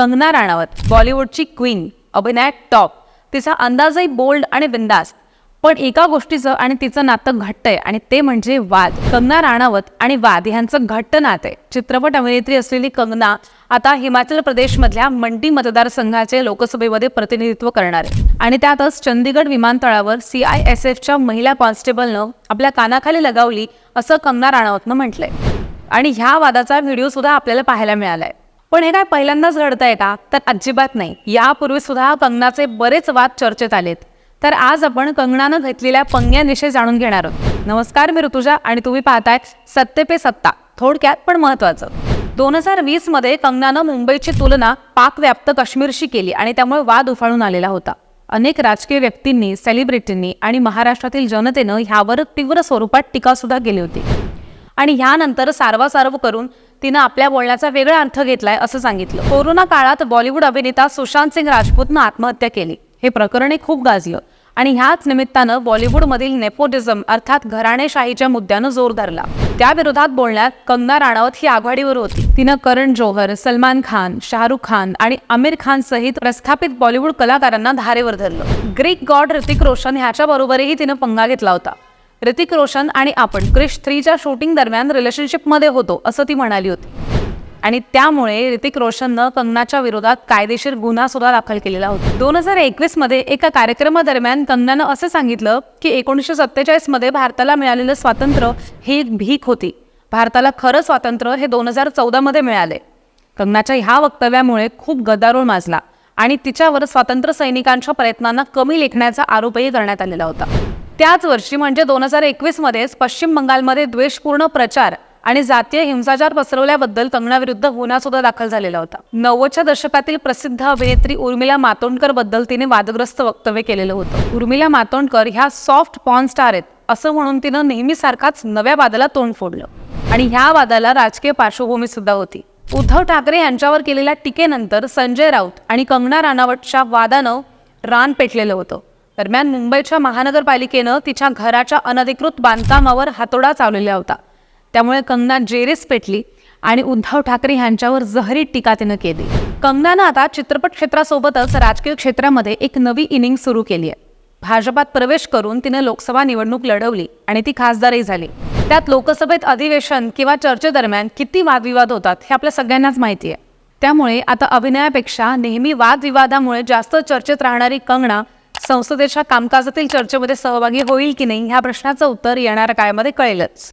कंगना राणावत बॉलिवूडची क्वीन अभिनयात टॉप. तिचा अंदाजही बोल्ड आणि बिंदास. पण एका गोष्टीचं आणि तिचं नातं घट्ट आहे आणि ते म्हणजे वाद. कंगना राणावत आणि वाद ह्यांचं घट्ट नातं आहे. चित्रपट अभिनेत्री असलेली कंगना आता हिमाचल प्रदेशमधल्या मंडी मतदारसंघाचे लोकसभेमध्ये प्रतिनिधित्व करणार आहे. आणि त्यातच चंदीगड विमानतळावर सी आय एस एफच्या महिला कॉन्स्टेबलनं आपल्या कानाखाली लगावली असं कंगना राणावतनं म्हटलंय. आणि ह्या वादाचा व्हिडिओ सुद्धा आपल्याला पाहायला मिळालाय. पण हे काय पहिल्यांदाच घडतंय का? तर अजिबात नाही. यापूर्वी सुद्धा कंगनाचे बरेच वाद चर्चेत आलेत. तर आज आपण कंगनानं घेतलेल्या पंग्यांविषयी जाणून घेणार आहोत. नमस्कार मी ऋतुजा आणि तुम्ही पाहताय सत्ते पे सत्ता. थोडक्यात पण महत्वाचं दोन हजार वीसमध्ये कंगनानं मुंबईची तुलना पाकव्याप्त काश्मीरशी केली आणि त्यामुळे वाद उफाळून आलेला होता. अनेक राजकीय व्यक्तींनी सेलिब्रिटींनी आणि महाराष्ट्रातील जनतेनं ह्यावर तीव्र स्वरूपात टीका सुद्धा केली होती. आणि ह्यानंतर सारवासारव करून तिनं आपल्या बोलण्याचा वेगळा अर्थ घेतलाय असं सांगितलं. कोरोना काळात बॉलिवूड अभिनेता सुशांत सिंग राजपूतनं आत्महत्या केली. हे प्रकरण खूप गाजलं. आणि ह्याच निमित्तानं बॉलिवूडमधील नेपोटिझम अर्थात घराणेशाहीच्या मुद्द्यानं जोर धरला. त्याविरोधात बोलण्यात कंगना राणावत ही आघाडीवर होती. तिनं करण जोहर सलमान खान शाहरुख खान आणि आमिर खान सहित प्रस्थापित बॉलिवूड कलाकारांना धारेवर धरलं. ग्रीक गॉड ऋतिक रोशन ह्याच्या बरोबरही तिनं पंगा घेतला होता. ऋतिक रोशन आणि आपण क्रिश थ्रीच्या शूटिंग दरम्यान रिलेशनशिपमध्ये होतो असं ती म्हणाली होती. आणि त्यामुळे ऋतिक रोशननं कंगनाच्या विरोधात कायदेशीर गुन्हा सुद्धा दाखल केलेला होता. दोन हजार एकवीसमध्ये एका कार्यक्रमादरम्यान कंगनानं असं सांगितलं की एकोणीसशे सत्तेचाळीसमध्ये भारताला मिळालेलं स्वातंत्र्य ही एक भीक होती. भारताला खरं स्वातंत्र्य हे दोन हजार चौदा मध्ये मिळाले. कंगनाच्या ह्या वक्तव्यामुळे खूप गदारोळ माजला आणि तिच्यावर स्वातंत्र्य सैनिकांच्या प्रयत्नांना कमी लेखण्याचा आरोपही करण्यात आलेला होता. त्याच वर्षी म्हणजे दोन हजार एकवीसमध्येच पश्चिम बंगालमध्ये द्वेषपूर्ण प्रचार आणि जातीय हिंसाचार पसरवल्याबद्दल कंगनाविरुद्ध गुन्हा सुद्धा दाखल झालेला होता. नव्वदच्या दशकातील प्रसिद्ध अभिनेत्री उर्मिला मातोंडकरबद्दल तिने वादग्रस्त वक्तव्य केलेलं होतं. उर्मिला मातोंडकर ह्या सॉफ्ट पॉन स्टार आहेत असं म्हणून तिनं नेहमीसारखाच नव्या वादाला तोंड फोडलं. आणि ह्या वादाला राजकीय पार्श्वभूमी सुद्धा होती. उद्धव ठाकरे यांच्यावर केलेल्या टीकेनंतर संजय राऊत आणि कंगना राणावटच्या वादानं रान पेटलेलं होतं. दरम्यान मुंबईच्या महानगरपालिकेनं तिच्या घराच्या अनधिकृत बांधकामावर हातोडा चालवलेला होता. त्यामुळे कंगना जेरीस पेटली आणि उद्धव ठाकरे यांच्यावर जहरी टीका तिनं केली. कंगनानं आता चित्रपट क्षेत्रासोबतच राजकीय क्षेत्रामध्ये एक नवी इनिंग सुरू केली आहे. भाजपात प्रवेश करून तिने लोकसभा निवडणूक लढवली आणि ती खासदारही झाली. त्यात लोकसभेत अधिवेशन किंवा चर्चेदरम्यान किती वादविवाद होतात हे आपल्या सगळ्यांनाच माहिती आहे. त्यामुळे आता अभिनयापेक्षा नेहमी वादविवादामुळे जास्त चर्चेत राहणारी कंगना संसदेच्या कामकाजातील चर्चेमध्ये सहभागी होईल की नाही ह्या प्रश्नाचं उत्तर येणाऱ्या काळामध्ये कळेलच.